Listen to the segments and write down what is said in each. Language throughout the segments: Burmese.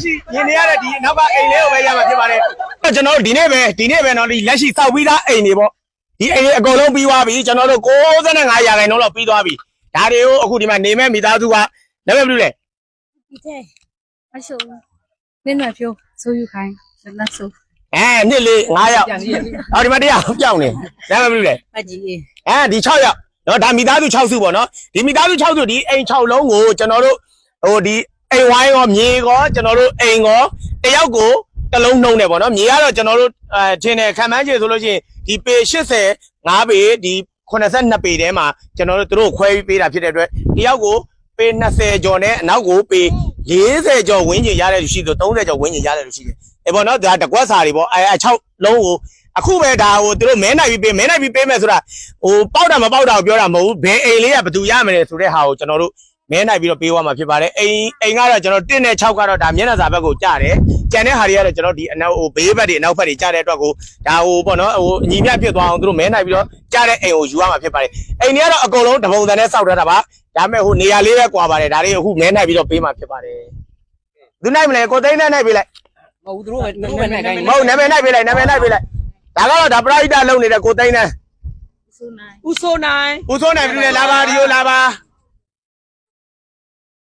လက်ရှိမြင်နေရတဲ့ဒီနောက်ကအိမ်လေးကိုပဲရမှာဖြစ်ပါတယ်။ကျွန်တော်တို့ဒီနေ့ပဲဒီနေ့ပဲနော်ဒီလက်ရှိစောက်ပြီးသားအိမ်တွေပေါ့ဒီအိမ်တွေအကုန်လုံးပြီးသွားပြီကျွန်တော်တို့95ရာခိုင်နှုန်းလောက်ပြီးသွားပြီဒါတွေကိုအခုဒီမှာနေမဲ့မိသားစုကလည်းမလုပ်လဲတဲ့မရှုံနင်းမဖြိုးဆိုယူခိုင်းလက်ဆိုအဲနှစ်လေး9ယောက်အော်ဒီမှာတရားပြောင်းနေလည်းမလုပ်လဲမကြီးအဲဒီ6ယောက်နော်ဒါမိသားစု6စုပေါ့နော်ဒီမိသားစု6စုဒီအိမ်6လုံးကိုကျွန်တော်တို့ဟိုဒီ အိမ်ဝိုင်းရောမြေရောကျွန်တော်တို့အိမ်ရောတယောက်ကိုတစ်လုံးနှုံးတယ်ပေါ့နော်မြေကတော့ကျွန်တော်တို့အဲထင်းတယ်ခံမှန်းခြေဆိုလို့ရှိရင်ဒီပေ80 5ပေဒီ82ပေထဲမှာကျွန်တော်တို့သူတို့ခွဲပြီးပေးတာဖြစ်တဲ့အတွက်တယောက်ကိုပေ20ကျော်နဲ့အနောက်ကိုပေ40ကျော်ဝန်းကျင်ရတဲ့လူရှိဆို30ကျော်ဝန်းကျင်ရတဲ့လူရှိတယ်အဲပေါ့နော်ဒါတကွက်စာတွေပေါ့အဲ6လုံးကိုအခုပဲဒါဟိုသူတို့မဲနိုင်ပြီးပေးမဲနိုင်ပြီးပေးမယ်ဆိုတာဟိုပေါက်တာမပေါက်တာကိုပြောတာမဟုတ်ဘူးဘယ်အိမ်လေးကဘယ်သူရမယ်လဲဆိုတဲ့ဟာကိုကျွန်တော်တို့ မဲနိုင်ပြီးတော့ပေးသွားမှာဖြစ်ပါတယ်အိမ်အိမ်ကတော့ကျွန်တော်1နဲ့6ကတော့ဒါမျက်နှာစာဘက်ကိုကြားတယ်ကြံတဲ့ဟာတွေကတော့ကျွန်တော်ဒီအနောက်ဟိုဘေးဘက်တွေအနောက်ဘက်တွေကြားတဲ့အတွက်ကိုဒါဟိုပေါ့နော်ဟိုအညီမြဖြစ်သွားအောင်သူတို့မဲနိုင်ပြီးတော့ကြားတဲ့အိမ်ကိုယူရမှာဖြစ်ပါတယ်အိမ်တွေကတော့အကုန်လုံးတပုံစံနဲ့စောက်ထားတာပါဒါပေမဲ့ဟိုနေရာလေးပဲကွာပါတယ်ဒါတွေအခုမဲနိုင်ပြီးတော့ပေးမှာဖြစ်ပါတယ်သူနိုင်မလဲကိုသိန်းနဲ့နိုင်ပေးလိုက်မဟုတ်သူတို့ကသူတို့ပဲနိုင်တိုင်းမဟုတ်နာမည်နိုင်ပေးလိုက်နာမည်နိုင်ပေးလိုက်ဒါကတော့ဒါပရိုက်တာလုပ်နေတဲ့ကိုသိန်းနဲ့ဆိုနိုင်ဦးစိုးနိုင်ဦးစိုးနိုင်ပြီလေလာပါဒီကိုလာပါ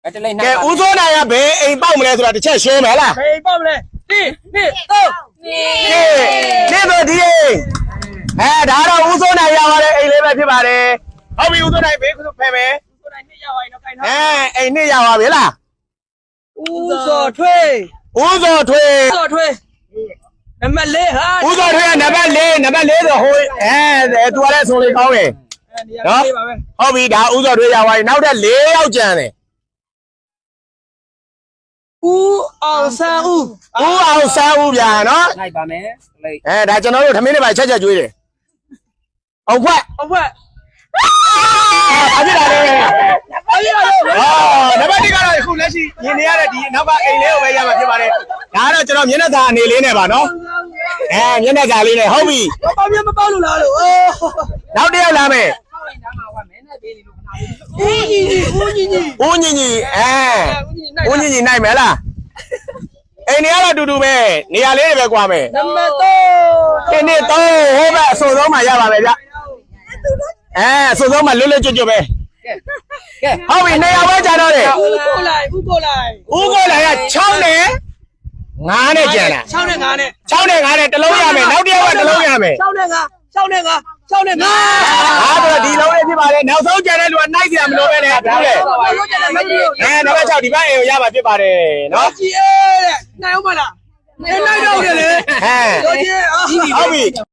အဲ့တလေးကဲဦးစိုးနိုင်ကဘယ်အိမ်ပေါက်မလဲဆိုတာတစ်ချက်ရှင်းမယ်လားဖေးပေါ့မလဲတိတိတော့ကဲနေ့တော့ဒီအိမ်အဲဒါတော့ဦးစိုးနိုင်ရပါတယ်အိမ်လေးပဲဖြစ်ပါတယ်ဟုတ်ပြီဦးစိုးနိုင်ဘေးခုဖယ်မယ်စိုးနိုင်နှစ်ရောက်ရင်တော့ခိုင်းအဲအိမ်နှစ်ရပါပြီလားဦးစော်ထွေးဦးစောထွေးဦးစော်ထွေးနံပါတ်၄ဟာဦးစောထွေးကနံပါတ်၄နံပါတ်၄ဆိုဟိုအဲသူကလည်းဆိုလေးကောင်းတယ်နေရာလေးပါပဲ ဟုတ်ပြီဒါဦးစောထွေးရပါပြီနောက်ထပ်၄ယောက်ကျန်တယ် ဦးအောင်ဆန်းဦးဦးအောင်ဆန်းဦးဗျာနော်လိုက်ပါမယ်လေးအဲဒါကျွန်တော်တို့ထမင်းတွေပါချက်ချက်ကျွေးတယ်အောင်ခွက်အဝက်အဖြစ်လာလေအေးရလို့အော်နံပါတ်1ကတော့အခုလက်ရှိမြင်နေရတဲ့ဒီနောက်ကအိမ်လေးကိုပဲရမှာဖြစ်ပါတယ်ဒါကတော့ကျွန်တော်မျက်နှာစာအနေလေးနဲ့ပါနော်အဲမျက်နှာစာလေးနဲ့ဟုတ်ပြီဘာမှမပေါ့လို့လားလို့အိုးနောက်တစ်ယောက်လာမယ်ဦးကြီးကြီးဦးကြီးကြီးဦးညီညီအဲ ဦးကြီးနိုင်ဦးညီညီနိုင်မယ်လားအိမ်နေရတော့အတူတူပဲနေရာလေးတွေပဲကွာမယ်နံပါတ်3ဒီနေ့တော့ဟိုဘက်အစိုးဆုံးမှရပါပဲဗျအဲအစိုးဆုံးမှလွတ်လွတ်ကျွတ်ကျွတ်ပဲကဲဟုတ်ပြီနေရာပဲကြာတော့တယ်ဦးကိုလိုက်ဦးကိုလိုက်ဦးကိုလည်းက6နဲ့9နဲ့ကျန်တာ6နဲ့9နဲ့6နဲ့9နဲ့တစ်လုံးရမယ်နောက်တစ်ယောက်ကတစ်လုံးရမယ်6နဲ့9 6နဲ့9 6နဲ့9အားတော့ဒီ လုံးလေးဖြစ်ပါလေနောက်ဆုံးကျန်တဲ့လူကနိုင်ကြမလို့ပဲလေဘူးလေဘာလို့ကျန်တယ်မသိဘူးအဲနံပါတ်6ဒီဘက်အိမ်ကိုရမှာဖြစ်ပါတယ်နော်ကြည့်အေးတဲ့နိုင်အောင်မလားနိုင်နိုင်တော့တယ်လေဟမ်တို့ချင်းအာဟုတ်ပြီ